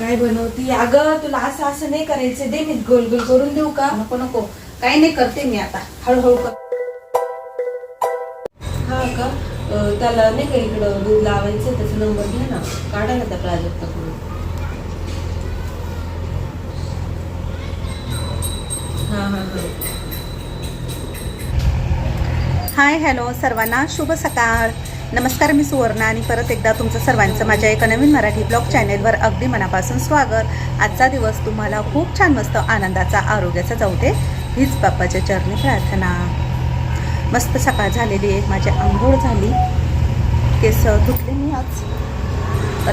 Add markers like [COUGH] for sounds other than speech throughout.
काय बनवती? अगं तुला असं असं नाही करायचं दे मी गोल गोल करून देऊ का? नको नको. काही नाही करते मी आता. हळूहळू कर. हा का? अं, त्याला नाही का इकडं दूध लावायचं त्याचा नंबर घ्या ना. काढा ना त्या प्राजक्ताकडून हा हा हा. हाय हॅलो सर्वांना शुभ सकाळ. नमस्कार मी सुवर्णा आणि परत एकदा तुमचं सर्वांचं माझ्या एका नवीन मराठी ब्लॉग चॅनेलवर अगदी मनापासून स्वागत. आजचा दिवस तुम्हाला खूप छान मस्त आनंदाचा आरोग्याचा जाऊ दे हीच बाप्पाच्या चरणी प्रार्थना. मस्त सकाळ झालेली आहे माझी आंघोळ झाली. केस धुतले मी आज.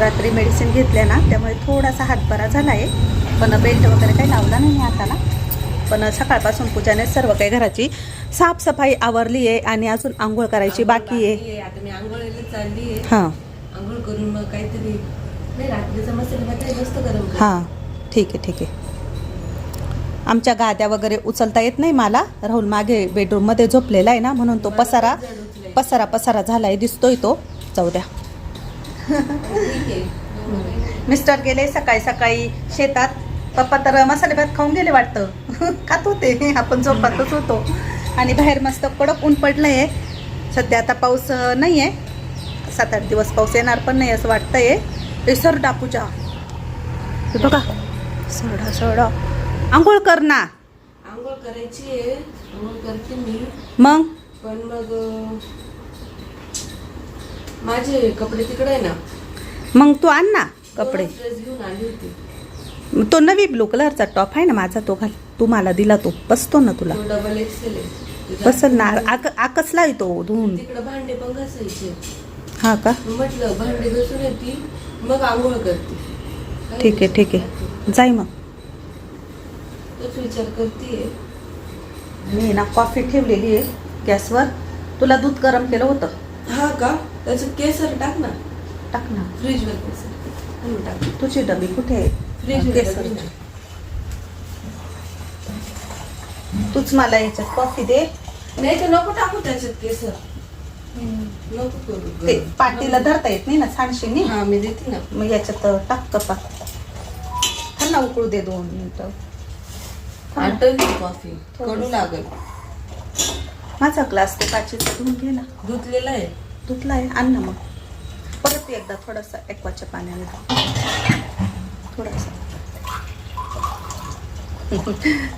रात्री मेडिसिन घेतल्या ना त्यामुळे थोडासा हातभरा झाला आहे पण बेल्ट वगैरे काही लावला नाही हाताला. पण सकाळपासून पूजाने सर्व काही घराची साफसफाई आवरली आहे आणि अजून आंघोळ करायची बाकी आहे. आता मी आंघोळीला चालली आहे. हां. आंघोळ करून मग काहीतरी नाही रात्रीचा मसाला भात आहे, मस्त गरम कर. हां. ठीक आहे ठीक आहे. आमच्या गाद्या वगैरे उचलता येत नाही मला. राहुल मागे बेडरूममध्ये झोपलेला आहे ना म्हणून तो पसारा. पसारा पसारा झालाय दिसतोय तो. जाऊ द्या. आहे. मिस्टर गेले सकाळी सकाळी शेतात. पप्पा तर मसाले भात खाऊन गेले वाटतं. [LAUGHS] खात होते. आपण झोपातच होतो. आणि बाहेर मस्त कडक ऊन पडलंय. सध्या आता पाऊस नाही आहे सात आठ दिवस पाऊस येणार पण नाही असं वाटतंय. हे सर डापूजा हे बघा. सरडा सरडा. आंघोळ कर ना. आंघोळ करायची आहे. आंघोळ करते मी. मग? पण मग माझे कपडे तिकडे आहे ना. मग तू आण ना कपडे. ड्रेस घेऊन आली होती. तो नवी ब्लू कलरचा टॉप आहे ना माझा तो घाल. तू मला दिला तो. बसतो ना तुला. डबल एक्सेल बसल ना आक आकसला येतो धुवून? तिकडे भांडे पण घासायचे. हा का? म्हटलं भांडे घासून येते मग आंघोळ करते. ठीक आहे ठीक आहे. जाय मग. तोच विचार करते मी ना कॉफी ठेवलेली आहे गॅसवर. तुला दूध गरम केलं होतं? हा का? त्याच्यात केसर टाक ना. टाक ना. फ्रीज वर केसर टाक. तुझी डबी कुठे आहे. तूच मला याच्यात कॉफी दे. नाही तर नको टाकू त्याच्यात केसर. नको करू ते पाटीला धरता येत नाही ना सांडशीनी हा मी देते ना. मग याच्यात टाक कपात. त्यांना उकळू दे दोन मिनिटं. कॉफी? कडू लागल. माझा ग्लास ते काचेचा धुवून घे ना. धुतलेला आहे. धुतला आहे आण ना मग. परत एकदा थोडासा एक्वाच्या पाण्याने. थोडासा.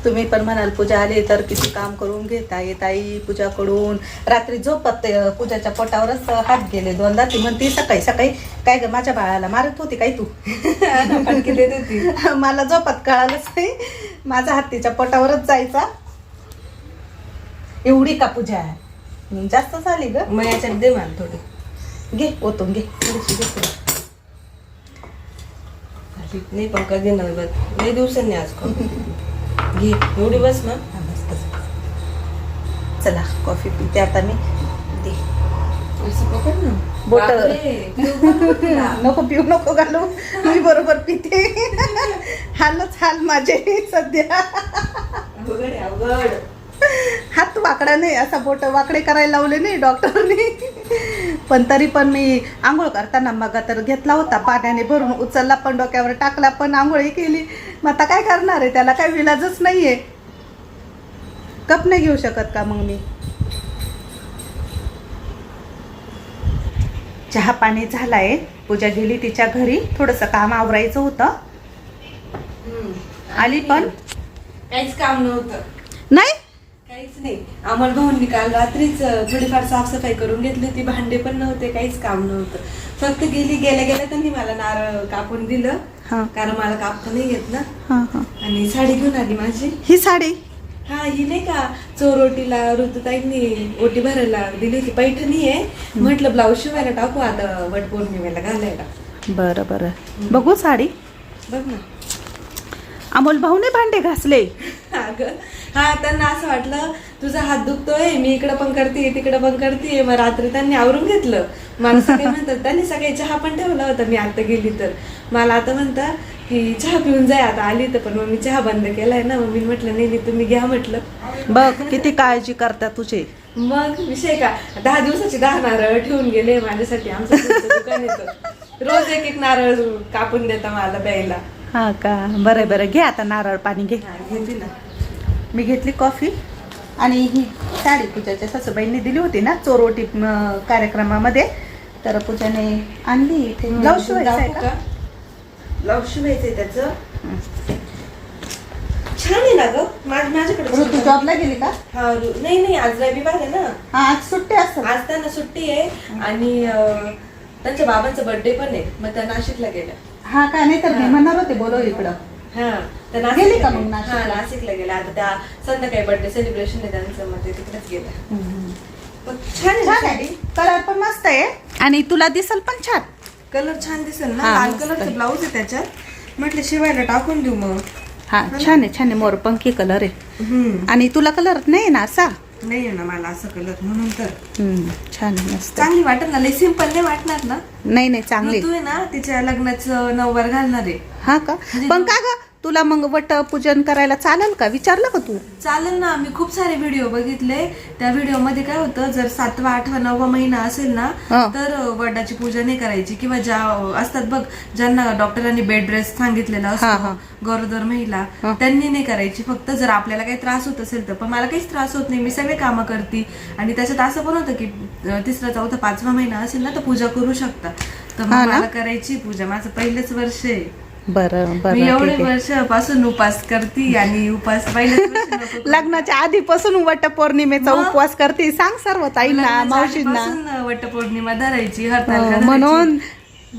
तुम्ही पण म्हणाल पूजा आली तर किती काम करून घेता येत आई पूजाकडून. रात्री झोपत पूजाच्या पोटावरच हात गेले. दोनदा ती म्हणते सकाळी सकाळी. काय ग माझ्या बाळाला मारत होती काय तू? [LAUGHS] मला झोपात कळालंच नाही. माझा हात तिच्या पोटावरच जायचा. एवढी का पूजा? आहे जास्त झाली ग. मग याच्यात दे मला थोडी. घे ओतून घे. थोडीशी घे. नाही पण कधी नाही बघ लई दिवसांनी आज कॉफी घे एवढी बस ना. हा, बस, बस, बस. चला कॉफी पिते आता मी. दे. असं पकड ना. बोट- बापरे, पिऊ का तुला? [LAUGHS] नको पिऊ नको घालू. मी बरोबर पिते. [LAUGHS] हालच हाल माझे सध्या. अवघड आहे, अवघड. हात वाकडा नाही असा बोट वाकडे करायला लावले नाही डॉक्टरने. पण तरी पण मी आंघोळ करताना मग तर घेतला होता पाण्याने भरून उचलला पण डोक्यावर टाकला पण आंघोळही केली. मग आता काय करणार आहे त्याला काय विलाजच नाहीये. कप नाही घेऊ शकत का मग मी? चहा पाणी झालाय पूजा गेली तिच्या घरी थोडंसं काम आवरायचं होतं. आली पण? काहीच काम नव्हतं. नाही? काहीच नाही. अमोल भाऊंनी काल रात्रीच थोडीफार साफसफाई करून घेतली होती. भांडे पण नव्हते काहीच काम नव्हतं. फक्त गेली गेल्या गेल्या त्यांनी मला नारळ कापून दिलं. हा. कारण मला कापता नाही येत ना. हा हा. आणि साडी घेऊन आली माझी. ही साडी? हा ही नाही का चोरोटीला ऋतुताईंनी ओटी भरायला दिली होती. पैठणी आहे. म्हटलं ब्लाऊज शिवायला टाकू आता वट पौर्णिमेला घालायला. बरं बरं. बघू साडी. बघ ना. अमोल भाऊने भांडे घासले. अगं हा त्यांना असं वाटलं तुझा हात दुखतोय मी इकडं पण करते तिकडं पण करते. मग रात्री त्यांनी आवरून घेतलं. मला सगळे म्हणतात त्यांनी सगळे चहा पण ठेवला होता मी आता गेली तर. मला आता म्हणतात की चहा पिऊन जाय आता आली तर पण. मग मी चहा बंद केलाय ना मग मी म्हटलं नाही नाही तुम्ही घ्या म्हटलं. बघ किती काळजी करता तुझे. मग विषय का दहा दिवसाची दहा नारळ ठेवून गेले माझ्यासाठी आमचं दुकान येतं रोज एक एक नारळ कापून देता मला प्यायला. हा का? बरं बरं. घे आता नारळ पाणी घे. घेते ना. मी घेतली कॉफी आणि ही साडी पूजाच्या सासूबाईंनी दिली होती ना चोरोटी कार्यक्रमामध्ये. तर पूजाने आणली इथे. ब्लाऊज शिवायचा ब्लाऊज शिवायचंय त्याचं. छान आहे ना ग. माझ- माझ्याकडे ऋतू जॉबला गेली का? हा नाही नाही आज रविवार आहे ना. हा आज सुट्टी असेल. आज त्यांना सुट्टी आहे. आणि त्यांच्या बाबांचा बर्थडे पण आहे. मग त्या नाशिकला गेल्या. हा का? नाही तर मी. म्हणणार होते बोलव इकडं. हा. त्या गेली का मग. नाशिकला? हा नाशिकला? गेल्या आता त्या संध्याकाळी बर्थडे सेलिब्रेशन आहे त्यांचं मग ते तिकडेच पण छान छान आहे. कलर पण मस्त आहे. आणि तुला दिसल पण छान. कलर छान दिसेल ना? हा, लाल मस्त कलरचं आहे. ब्लाऊज आहे त्याच्यात. म्हटलं शिवायला टाकून देऊ मग. हा छान आहे छान आहे. मोरपंखी कलर आहे. हम्म. आणि तुला कलर नाही ना असा? नाही आहे ना मला असं कलर म्हणून तर. हम्म, छान मस्त. चांगली वाटत ना लई सिंपल नाही वाटणार ना? नाही नाही चांगली. ऋतू आहे ना तिच्या लग्नाचं नऊवार घालणार आहे. हा का? पण का ग? तुला मग वट पूजन करायला चालेल का? विचारलं का तू? चालेल ना. मी खूप सारे व्हिडिओ बघितले. त्या व्हिडिओमध्ये काय होतं जर सातवा आठवा नववा महिना असेल ना हा. तर वडाची पूजा नाही करायची. किंवा ज्या असतात बघ ज्यांना डॉक्टरांनी बेड रेस्ट सांगितलेला हा, हा. असतो गरोदर महिला हा. त्यांनी नाही करायची. फक्त जर आपल्याला काही त्रास होत असेल तर. पण मला काहीच त्रास होत नाही. मी सगळे कामं करते. आणि त्याच्यात असं पण होतं की अं, तिसरा चौथा पाचवा महिना असेल ना तर पूजा करू शकता. तर हा ना? मला करायची पूजा. माझं पहिलेच वर्ष आहे. बरं मी बरं एवढे. वर्षापासून उपास करते आणि उपास पहिल्याच. लग्नाच्या आधीपासून वट पौर्णिमेचा मग? उपवास करते सांग सर्व ताईंना मावशींना वटपौर्णिमा धरायची हो, हरतालिका धरायची. म्हणून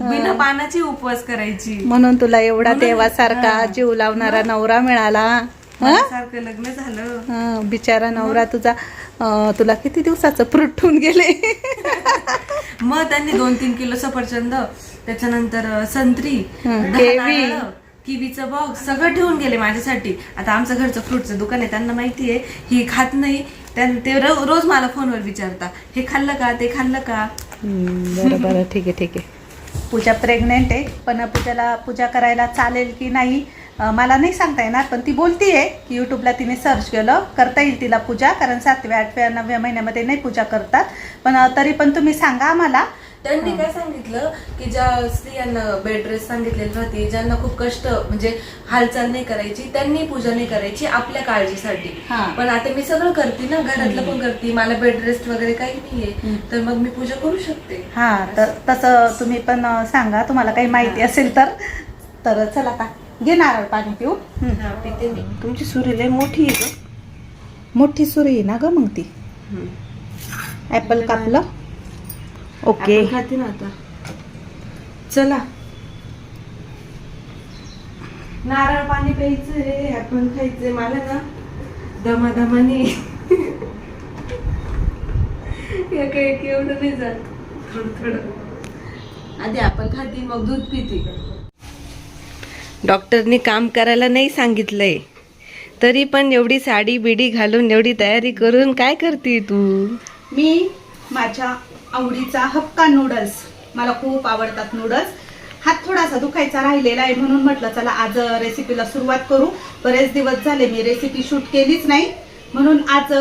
बिना पानाची उपवास करायची म्हणून तुला एवढा म्हणून- देवासारखा हा. जीव लावणारा नवरा मिळाला हं? माझ्यासारखं लग्न झालं हं, बिचारा नवरा तुझा अं, तुला किती दिवसाचं फ्रुटून गेले [LAUGHS] मग त्यांनी दोन तीन किलो सफरचंद त्याच्यानंतर संत्री किवीचं बॉक्स सगळं ठेवून गेले माझ्यासाठी. आता आमचं घरचं फ्रूटचं दुकान आहे त्यांना माहिती आहे ही खात नाही. ते रोज मला फोनवर विचारता हे खाल्लं का? ते खाल्लं का? बरं बरं ठीक आहे ठीक आहे. पूजा प्रेग्नेंट आहे पण पूजाला पूजा करायला चालेल की नाही मला नाही सांगता येणार पण ती बोलतीये की युट्यूबला तिने सर्च केलं करता येईल तिला पूजा कारण सातव्या आठव्या नवव्या महिन्यामध्ये नाही पूजा करतात. पण तरी पण तुम्ही सांगा आम्हाला त्यांनी काय सांगितलं की ज्या स्त्रियांना बेड रेस्ट सांगितलेली राहते ज्यांना खूप कष्ट म्हणजे हालचाल नाही करायची त्यांनी पूजा नाही करायची आपल्या काळजीसाठी. पण आता मी सगळं करते ना घरातलं पण करते मला बेड रेस्ट वगैरे काही नाहीये तर मग मी पूजा करू शकते. हा तर तसं तुम्ही पण सांगा तुम्हाला काही माहिती असेल तर. तर चला का घे नारळ पाणी पिऊ. पिते मी. तुमची सुरी लय मोठी आहे ग. मोठी सुरी आहे ना ग मग ती? ऍपल कापलं? ओके. खाते ना आता. चला. नारळ पाणी प्यायचंय आपण खायचंय. मला ना दमादमाने एका एक एवढं नाही जात. थोडं थोडं आधी आपण खाते मग दूध पिते डॉक्टरनी काम करायला नाही सांगितलंय. तरी पण एवढी साडी बिडी घालून एवढी तयारी करून काय करते तू? मी माझ्या आवडीचा हक्का नूडल्स मला खूप आवडतात नूडल्स हात थोडासा दुखायचा राहिलेला आहे म्हणून म्हटलं चला आज रेसिपीला सुरुवात करू. बरेच दिवस झाले मी रेसिपी शूट केलीच नाही. म्हणून आज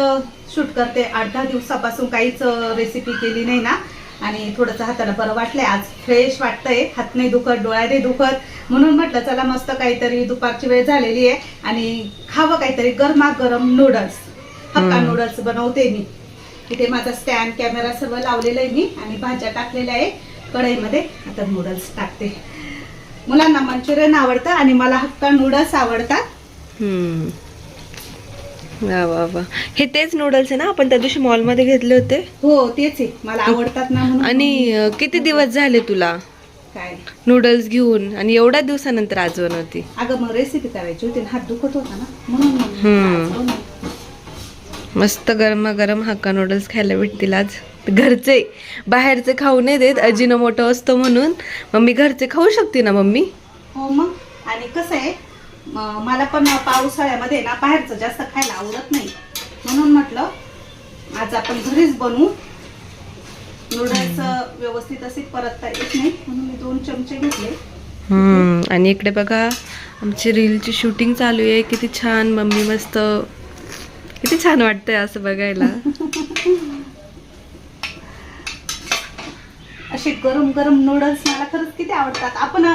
शूट करते. आठ दहा दिवसापासून काहीच रेसिपी केली नाही ना. आणि थोडंसं हाताला बरं वाटलंय. आज फ्रेश वाटतंय. हात नाही दुखत डोळ्या नाही दुखत. म्हणून म्हटलं चला मस्त काहीतरी दुपारची वेळ झालेली आहे. आणि खावं काहीतरी गरमागरम नूडल्स हक्का. नूडल्स बनवते मी. इथे माझा स्टँड कॅमेरा सर्व लावलेला आहे मी आणि भाज्या टाकलेल्या आहे. कढईमध्ये. आता नूडल्स टाकते. मुलांना मंचुरियन आवडतं आणि मला हक्का नूडल्स आवडतात. हम्म. वा वा वा. हे तेच नूडल्स आहे ना? आपण त्या दिवशी मॉलमध्ये घेतले होते. हो तेच आहे. मला आवडतात ना म्हणून. आणि किती दिवस झाले तुला? काय? नूडल्स घेऊन. आणि एवढ्या दिवसानंतर आज बनवती. अगं मग रेसिपी करायची होती ना, हात दुखत होता ना. म्हणून मग. आज. मस्त गरमागरम हक्का नूडल्स खायला भेटतील आज. घरचे बाहेरचे खाऊ नाही देत अजिनो मोठं असतं म्हणून. मम्मी घरचे खाऊ शकते ना मम्मी? हो मग. आणि कसं आहे मला पण पावसाळ्यामध्ये ना बाहेरचं जास्त खायला आवडत नाही. म्हणून म्हटलं आज आपण घरीच बनवू. नूडल्स व्यवस्थित असे परतता येत नाही म्हणून मी दोन चमचे घेतले. हम्म आणि इकडे बघा आमची रीलची शूटिंग चालू आहे किती छान मम्मी मस्त किती छान वाटतंय असं बघायला. असे गरम गरम नूडल्स मला खरंच किती आवडतात. आपण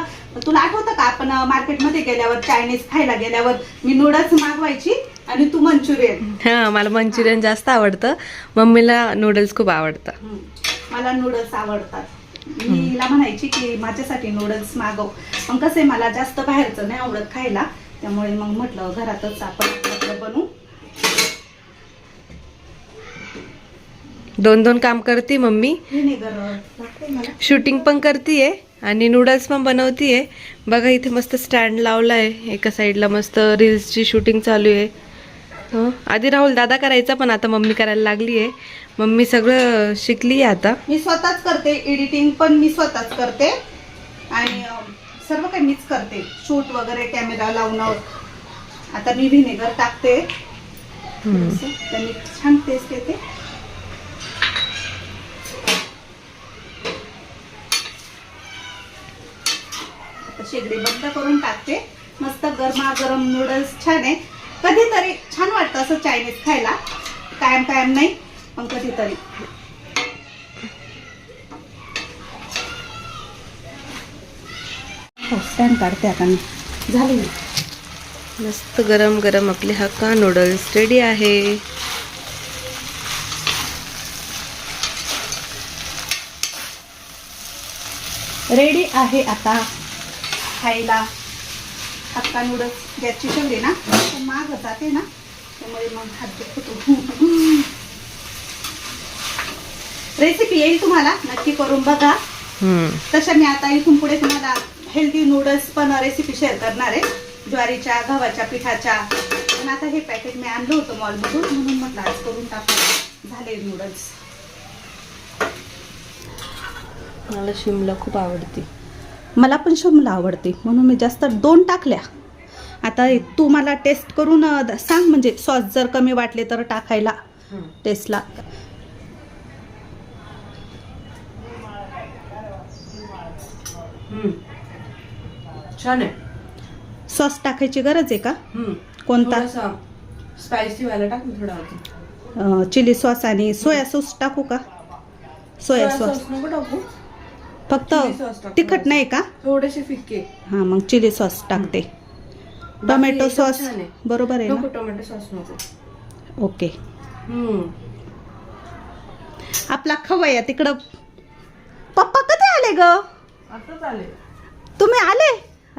तुला आठवतं का आपण मार्केटमध्ये गेल्यावर चायनीज खायला गेल्यावर मी नूडल्स मागवायची आणि तू मंचुरियन. हा मला मंचुरियन जास्त आवडतं. मम्मीला नूडल्स खूप आवडतं हम्म. मला नूडल्स आवडतात. मी हिला म्हणायची की माझ्यासाठी नूडल्स मागव. पण कसं आहे मला जास्त बाहेरचं नाही आवडत खायला. त्यामुळे मग म्हटलं घरातच आपण बनवू. दोन दोन काम करते मम्मी. शूटिंग पण करतीये आणि नूडल्स पण बनवतीये. बघा इथे मस्त स्टँड लावलाय. एका साईडला मस्त रील्सची शूटिंग चालू आहे. हं. आधी राहुल दादा करायचा पण आता मम्मी करायला लागली आहे मम्मी सगळं शिकली आहे आता. मी स्वतःच करते. एडिटिंग पण मी स्वतःच करते. आणि सर्व काही मीच करते. शूट वगैरे कॅमेरा लावणं आता मी व्हिनेगर टाकते. छान टेस्ट येते शेगडी बंद करून टाकते. मस्त गरमागरम नूडल्स छान आहे. कधीतरी छान वाटतं असं चायनीज खायला. कायम कायम नाही पण कधीतरी. हो स्टँड काढते आता मी. झाली. मस्त गरम गरम आपले हक्का नूडल्स रेडी आहे. रेडी आहे आता. खायला हक्का नूडल्स गॅसची ठेवली ना तर माग जाते ना त्यामुळे मग हात दुखतो रेसिपी येईल तुम्हाला नक्की करून बघा. तशा मी आता इथून पुढे तुम्हाला हेल्दी नूडल्स पण रेसिपी शेअर करणार आहे. ज्वारीच्या गव्हाच्या पिठाच्या. पण आता हे पॅकेट मी आणलं होतं मॉलमधून म्हणून म्हटलं आज करून टाकू. झाले नूडल्स मला शिमला खूप आवडते. मला पण शिमला आवडते. म्हणून मी जास्त दोन टाकल्या. आता तू मला टेस्ट करून सांग म्हणजे सॉस जर कमी वाटले तर टाकायला टेस्टला छान आहे. सॉस टाकायची गरज आहे का? कोणता? स्पायसी वाला टाक थोडा चिली सॉस आणि सोया सॉस टाकू का? सोया सॉस नको टाकू. फक्त Chili sauce टाक तिखट नाही का? थोडेसे फिक्के. हां मग चिली सॉस टाकते. टोमॅटो एकदम सॉस छान आहे. बरोबर आहे नको ना टोमॅटो सॉस नको. ओके. हम्म. आपला खवया तिकडं. पप्पा कधी आले ग? आता चालेल तुम्ही आले?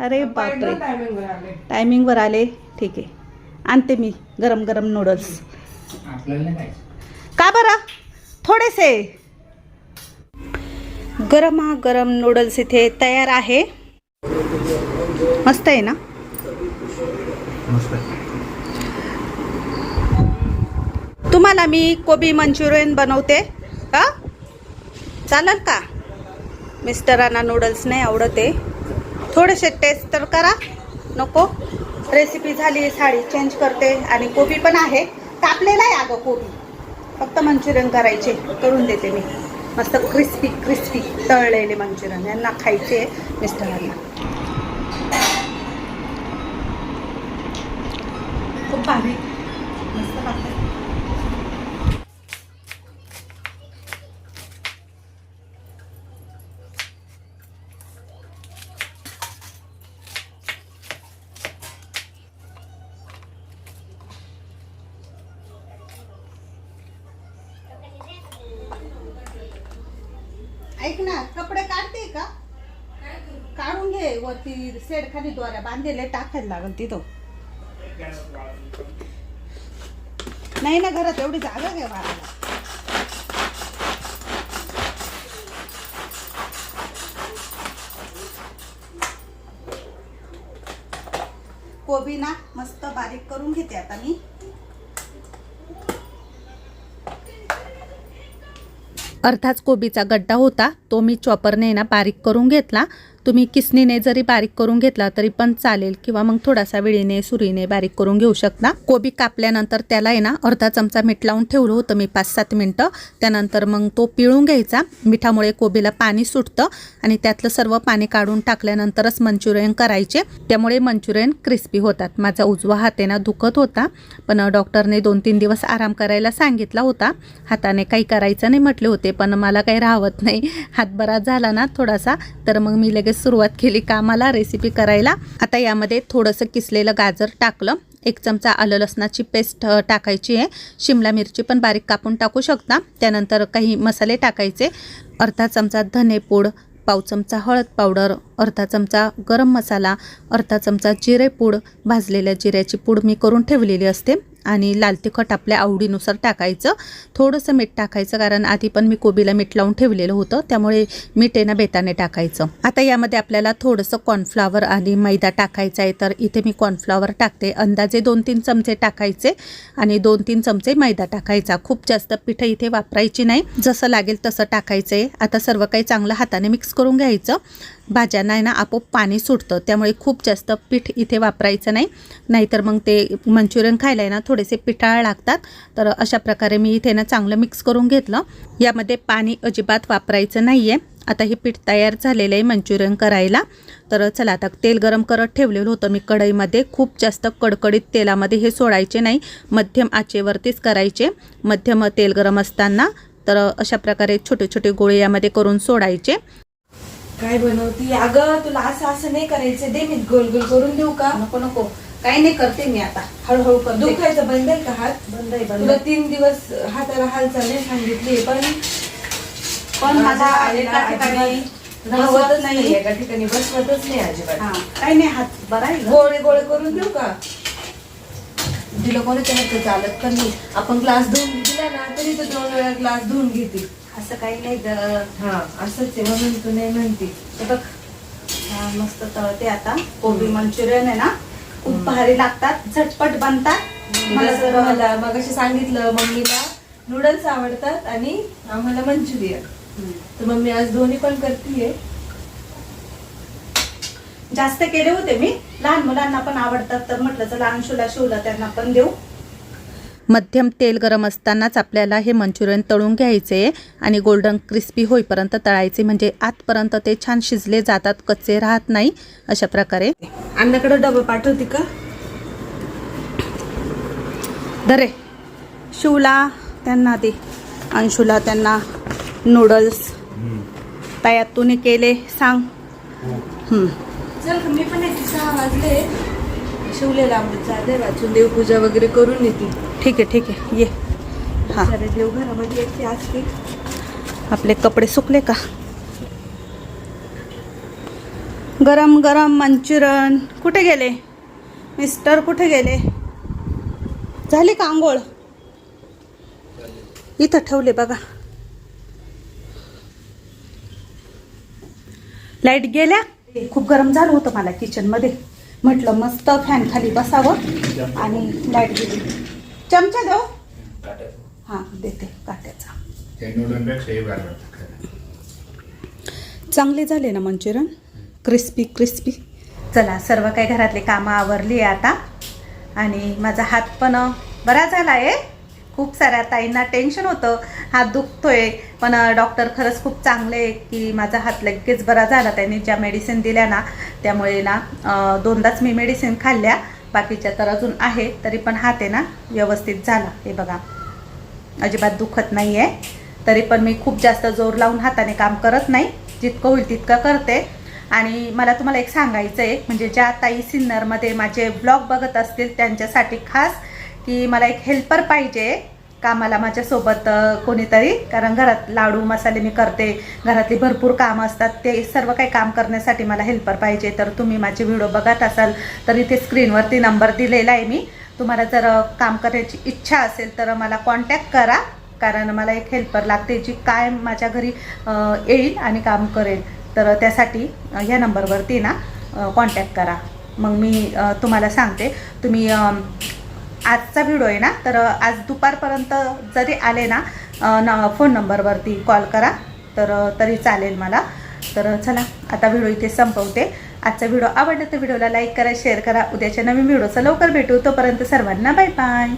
अरे बापरे. टायमिंग वर आले. टायमिंगवर आले. ठीक आहे. आणते मी गरम गरम नूडल्स का बरं? थोडेसे. गरमा गरम नूडल्स इथे तयार आहे. मस्त आहे ना? तुम्हाला मी कोबी मंचुरियन बनवते. का चालेल का? मिस्टरांना नूडल्स नाही आवडत आहे. थोडेसे टेस्ट तर करा. नको. रेसिपी झाली साडी चेंज करते आणि कोबी पण आहे. कापलेला आहे अगं कोबी. फक्त मंचुरियन करायचे करून देते मी. मस्त क्रिस्पी क्रिस्पी तळलेले मंचुरियन. यांना खायचे मिस्टरांना. ऐक ना कपडे काढते का? काढून घे वरती सेड खाली द्वारा बांधलेले टाकायला लागल तिथं. नाही ना घरात एवढी जागा घ्या बाळाला. कोबी ना मस्त बारीक करून घेते आता मी. अर्थात कोबीचा गड्डा होता तो मी चॉपरने ना बारीक करून घेतला. तुम्ही किसनीने जरी बारीक करून घेतला तरी पण चालेल किंवा मग थोडासा विळीने सुरीने बारीक करून घेऊ शकता. कोबी कापल्यानंतर त्याला आहे ना अर्धा चमचा मीठ लावून ठेवलं होतं मी पाच सात मिनटं. त्यानंतर मग तो पिळून घ्यायचा. मिठामुळे कोबीला पाणी सुटतं आणि त्यातलं सर्व पाणी काढून टाकल्यानंतरच मंचुरियन करायचे. त्यामुळे मंचुरियन क्रिस्पी होतात. माझा उजवा हात आहे ना दुखत होता. पण डॉक्टरने दोन तीन दिवस आराम करायला सांगितला होता. हाताने काही करायचं नाही म्हटले होते पण मला काही राहत नाही. हात बरा झाला ना थोडासा तर मग मी लगेच सुरुवात केली कामाला रेसिपी करायला. आता यामध्ये थोडंसं किसलेलं गाजर टाकलं. एक चमचा आलं लसणाची पेस्ट टाकायची आहे. शिमला मिरची पण बारीक कापून टाकू शकता. त्यानंतर काही मसाले टाकायचे. अर्धा चमचा धनेपूड पाव चमचा हळद पावडर अर्धा चमचा गरम मसाला अर्धा चमचा जिरेपूड भाजलेल्या जिऱ्याची पूड मी करून ठेवलेली असते. आणि लाल तिखट आपल्या आवडीनुसार टाकायचं. थोडंसं मीठ टाकायचं कारण आधी पण मी कोबीला मीठ लावून ठेवलेलं होतं त्यामुळे मीठ आहे ना बेताने टाकायचं. आता यामध्ये आपल्याला थोडंसं कॉर्नफ्लावर आणि मैदा टाकायचा आहे तर इथे मी कॉर्नफ्लावर टाकते. अंदाजे दोन तीन चमचे टाकायचे आणि दोन तीन चमचे मैदा टाकायचा. खूप जास्त पिठं इथे वापरायची नाही. जसं लागेल तसं टाकायचं आहे आता सर्व काही चांगलं हाताने मिक्स करून घ्यायचं. भाज्यांना आहे ना आपोआप पाणी सुटतं त्यामुळे खूप जास्त पीठ इथे वापरायचं नाही. नाहीतर मग ते मंचुरियन खायला आहे ना थोडेसे पिठाळ लागतात. तर अशा प्रकारे मी इथे ना चांगलं मिक्स करून घेतलं. यामध्ये पाणी अजिबात वापरायचं नाही आहे आता हे पीठ तयार झालेलं आहे मंचुरियन करायला. तर चला आता तेल गरम करत ठेवलेलं होतं मी कढईमध्ये. खूप जास्त कडकडीत तेलामध्ये हे सोडायचे नाही. मध्यम आचेवरतीच करायचे. मध्यम तेल गरम असताना तर अशा प्रकारे छोटे छोटे गोळे यामध्ये करून सोडायचे. काय बनवती? अगं तुला असं असं नाही करायचं. दे मी गोल गोल करून देऊ का? नको नको. काही नाही करते मी आता. हळूहळू करते. दुखायचं बंद आहे का हात? बंद आहे बंद. तुला आहे. तीन दिवस हाताला हालचाल नाही सांगितली पण पण माझा एका ठिकाणी बसवतच नाही नाही. एका ठिकाणी बसवतच नाही अजिबात. काही नाही हात बरा आहे गं. गोळे गोळे करून देऊ का? तिला कोणाच्या हात चालत पण नाही. आपण ग्लास धुवून दिला ना तरी तर दोन वेळा ग्लास धुवून घेते. असं काही नाही ग. हा असंच आहे म्हणून तू नाही म्हणते. हे बघ हा, मस्त तळते आता. कोबी मंचुरियन आहे ना खूप भारी लागतात झटपट बनतात. मला मग सांगितलं मम्मीला नूडल्स आवडतात आणि आम्हाला मंचुरियन. तर मम्मी आज दोन्ही पण करतीये. जास्त केले होते मी. लहान मुलांना पण आवडतात तर म्हटलं चला अंशुला शिवला त्यांना पण देऊ. मध्यम तेल गरम असतानाच आपल्याला हे मंचुरियन तळून घ्यायचे आहे आणि गोल्डन क्रिस्पी होईपर्यंत तळायचे. म्हणजे आतपर्यंत ते छान शिजले जातात कच्चे राहत नाही अशा प्रकारे. अण्णाकडे डबा पाठवते का? धरे. शिवला त्यांना दे. अंशुला त्यांना नूडल्स तयात तूने केले. सांग. हम्म. चल मी पण वाजले शिवलेला अमृत चालले वाचून देवपूजा वगैरे करून येते ठीक आहे ठीक आहे. ये. हां. सारे देव घरामध्ये एकटे असते आपले कपडे सुकले का? गरम गरम मंचुरन कुठे गेले? मिस्टर कुठे गेले? झाली का आंघोळ? इथं ठेवले बघा. लाइट गेल्या? खूप गरम झालं होतं मला किचनमध्ये म्हटलं मस्त फॅन खाली बसावं आणि लाइट गेली. चमचा देऊ? हां देते काट्याचा. चांगले झाले ना मंचुरियन? Crispy crispy. चला सर्व काही घरातले कामं आवरली आहे आता. आणि माझा हात पण बरा झाला आहे खूप साऱ्या ताईंना टेन्शन होतं. हात दुखतोय. पण डॉक्टर खरंच खूप चांगले आहे की माझा हात लगेच बरा झाला. त्यांनी ज्या मेडिसिन दिल्या ना त्यामुळे ना दोनदाच मी मेडिसिन खाल्ल्या. बाकीच्या तर अजून आहे तरी पण हात आहे ना व्यवस्थित झाला. हे बघा. अजिबात दुखत नाही आहे तरी पण मी खूप जास्त जोर लावून हाताने काम करत नाही. जितकं होईल तितकं करते. आणि मला तुम्हाला एक सांगायचं आहे म्हणजे ज्या ताई सिन्नरमध्ये माझे ब्लॉग बघत असतील त्यांच्यासाठी खास की मला एक हेल्पर पाहिजे. कामाला माझ्यासोबत कोणीतरी. कारण घरात लाडू मसाले मी करते. घरातली भरपूर कामं असतात. ते सर्व काही काम करण्यासाठी मला हेल्पर पाहिजे. तर तुम्ही माझे व्हिडिओ बघत असाल तर इथे स्क्रीनवरती नंबर दिलेला आहे मी. तुम्हाला जर काम करायची इच्छा असेल तर मला कॉन्टॅक्ट करा. कारण मला एक हेल्पर लागते जी काय माझ्या घरी येईल आणि काम करेल. तर त्यासाठी ह्या नंबरवरती ना कॉन्टॅक्ट करा. मग मी तुम्हाला सांगते. तुम्ही आजचा व्हिडिओ आहे ना तर आज दुपारपर्यंत जरी आले ना न फोन नंबरवरती कॉल करा तर तरी चालेल मला. तर चला आता व्हिडिओ इथे संपवते. आजचा व्हिडिओ आवडला तर व्हिडिओला लाईक करा शेअर करा. उद्याच्या नवीन व्हिडिओचं लवकर भेटू. तोपर्यंत सर्वांना बाय बाय